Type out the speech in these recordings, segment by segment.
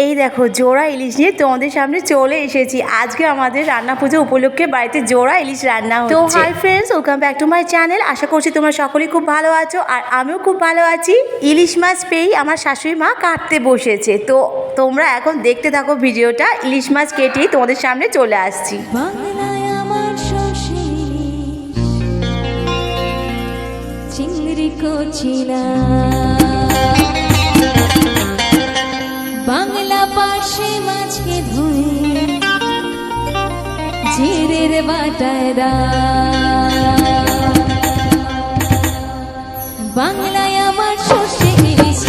এই দেখো জোড়া ইলিশ নিয়ে তোমাদের সামনে চলে এসেছি। আজকে আমাদের রান্না পুজো উপলক্ষে বাড়িতে জোড়া ইলিশ রান্না হচ্ছে। তো hi friends welcome back to my channel আশা করছি তোমরা সকলেই খুব ভালো আছো আর আমিও খুব ভালো আছি। ইলিশ মাছ পেয়েই আমার শাশুড়ি মা কাটতে বসেছে। তো তোমরা এখন দেখতে থাকো ভিডিওটা ইলিশ মাছ কেটেই তোমাদের সামনে চলে আসছি। চিংড়ি কচিলা বাংলা পাশে মাছকে ধুয়ে জিরের বাটায় বাংলায় আমার শশী ইলিশ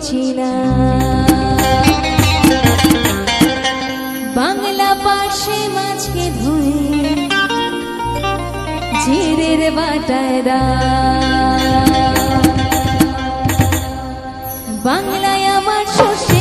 চিংড়ি না। বাংলা পাশে মাছকে ধুয়ে জিরের বাটায় বাংলায় আমার শস্যে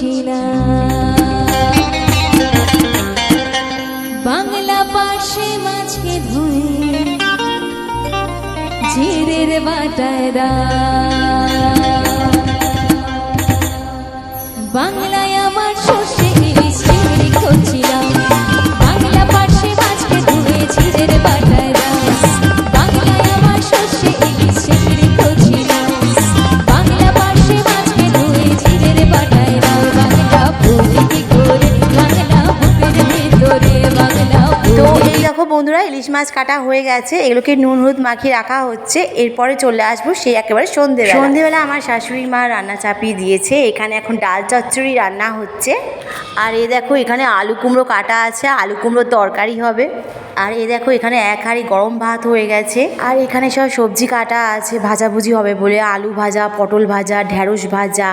কচিলা বাংলা পাশে মাছকে ধুয়ে জিরের বাটায় বাংলায় ইলিশ মাছ কাটা হয়ে গেছে এগুলোকে নুন হুদ মাখিয়ে রাখা হচ্ছে। এরপরে চলে আসব সেই একেবারে সন্ধেবেলা। সন্ধেবেলা আমার শাশুড়ি মা রান্না চাপিয়ে দিয়েছে। এখানে এখন ডাল চচ্চড়ি রান্না হচ্ছে। আর এ দেখো এখানে আলু কুমড়ো কাটা আছে আলু কুমড়োর তরকারি হবে। আর এ দেখো, এখানে এক হাঁড়ি গরম ভাত হয়ে গেছে। আর এখানে সব সবজি কাটা আছে, ভাজাভুজি হবে বলে। আলু ভাজা, পটল ভাজা ঢ্যাঁড়স ভাজা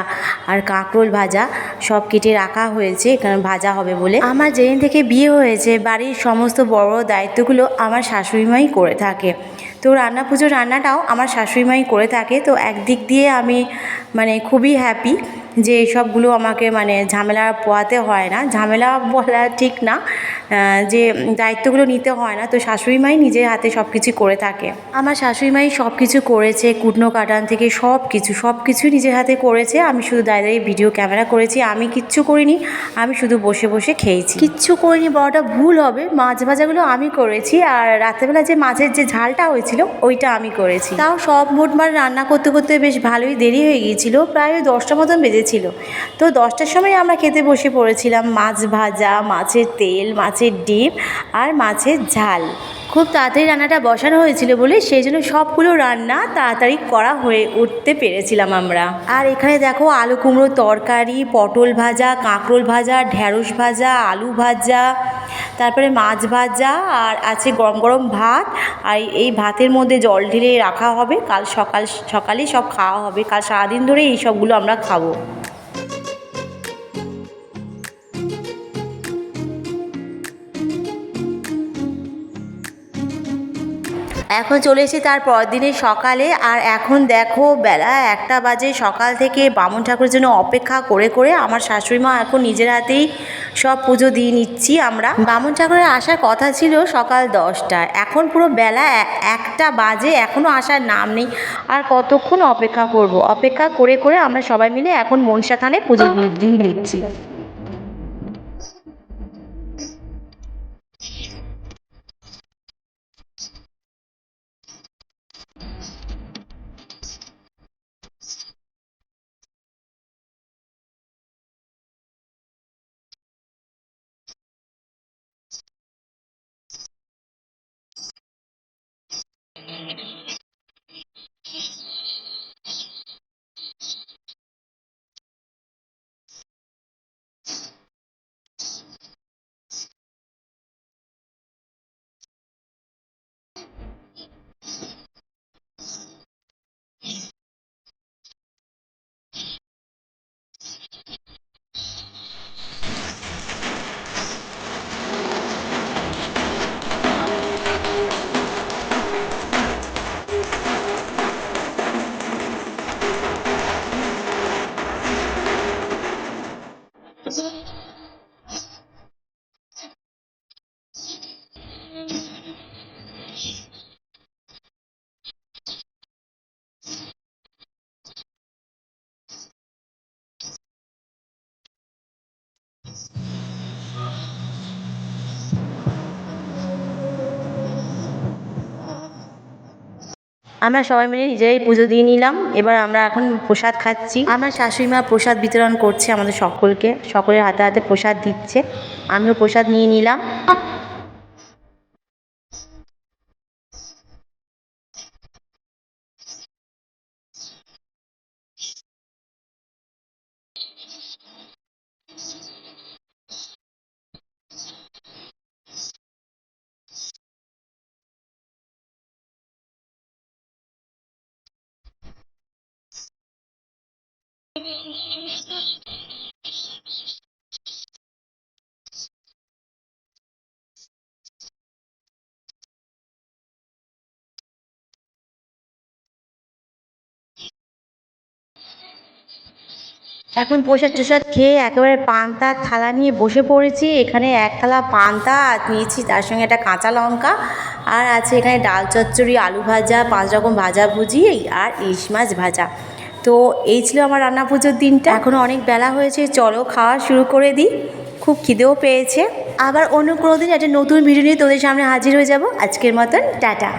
আর কাঁকরোল ভাজা সব কেটে রাখা হয়েছে, এখানে ভাজা হবে বলে। আমার যেদিন থেকে বিয়ে হয়েছে, বাড়ির সমস্ত বড় দায়িত্বগুলো আমার শাশুড়িমাই করে থাকে। তো রান্না পুজোর রান্নাটাও আমার শাশুড়িমাই করে থাকে। তো একদিক দিয়ে আমি মানে খুবই হ্যাপি যে এসবগুলো আমাকে মানে ঝামেলা পোয়াতে হয় না। ঝামেলা বলা ঠিক না যে দায়িত্বগুলো নিতে হয় না। তো শাশুড়ি মাই নিজের হাতে সব কিছু করে থাকে। আমার শাশুড়ি মাই সব কিছু করেছে, কুটনো কাটান থেকে সব কিছু সব কিছু নিজের হাতে করেছে। আমি শুধু দাঁড়িয়ে ভিডিও ক্যামেরা করেছি। আমি কিচ্ছু করিনি, আমি শুধু বসে বসে খেয়েছি। কিচ্ছু করিনি বড়টা ভুল হবে। মাছ ভাজাগুলো আমি করেছি আর রাত্রেবেলা যে মাছের যে ঝালটা হয়েছিল, ওইটা আমি করেছি। তাও সব মোটমাট রান্না করতে করতে বেশ ভালোই দেরি হয়ে গিয়েছিল। প্রায় দশটা মতন বেজেছিল তো দশটার সময় আমরা খেতে বসে পড়েছিলাম মাছ ভাজা, মাছের তেল, মাছের ডিম আর মাছের ঝাল। খুব তাড়াতাড়ি রান্নাটা বসানো হয়েছিল বলে সেই জন্য সবগুলো রান্না তাড়াতাড়ি করা হয়ে উঠতে পেরেছিলাম আমরা। আর এখানে দেখো আলু কুমড়োর তরকারি, পটল ভাজা, কাঁকরোল ভাজা ঢ্যাঁড়স ভাজা, আলু ভাজা, তারপরে মাছ ভাজা, আর আছে গরম গরম ভাত। আর এই ভাতের মধ্যে জল ঢেলে রাখা হবে। কাল সকাল সকালে সব খাওয়া হবে। কাল সারাদিন ধরে এই সবগুলো আমরা খাব। এখন চলে এসেছি তার পরের দিনের সকালে। আর এখন দেখো বেলা একটা বাজে সকাল থেকে বামুন ঠাকুরের জন্য অপেক্ষা করে করে আমার শাশুড়ি মা এখন নিজের হাতেই সব পুজো দিয়ে নিচ্ছি আমরা। বামুন ঠাকুরের আসার কথা ছিল সকাল দশটায়। এখন পুরো বেলা একটা বাজে এখনও আসার নাম নেই। আর কতক্ষণ অপেক্ষা করব? অপেক্ষা করে করে আমরা সবাই মিলে এখন মনসা থানে পুজো দিয়ে নিচ্ছি। আমরা সবাই মিলে নিজেরাই পুজো দিয়ে নিলাম। এবার আমরা এখন প্রসাদ খাচ্ছি। আমার শাশুড়ি মা প্রসাদ বিতরণ করছে আমাদের সকলকে। সকলের হাতে হাতে প্রসাদ দিচ্ছে। আমিও প্রসাদ নিয়ে নিলাম। এখন প্রসাদ টসাদ খেয়ে একেবারে পান্তা, থালা নিয়ে বসে পড়েছি। এখানে এক থালা পান্তা নিয়েছি তার সঙ্গে একটা কাঁচা লঙ্কা। আর আছে এখানে ডাল চচ্চড়ি, আলু ভাজা, পাঁচ রকম ভাজা ভুজি, আর ইলিশ মাছ ভাজা। তো এই ছিল আমার রান্না পুজোর দিনটা। এখনও অনেক বেলা হয়েছে, চলো খাওয়া শুরু করে দিই। খুব খিদেও পেয়েছে। আবার অন্য কোনো দিন একটা নতুন ভিডিও নিয়ে তোদের সামনে হাজির হয়ে যাব। আজকের মতন, টাটা।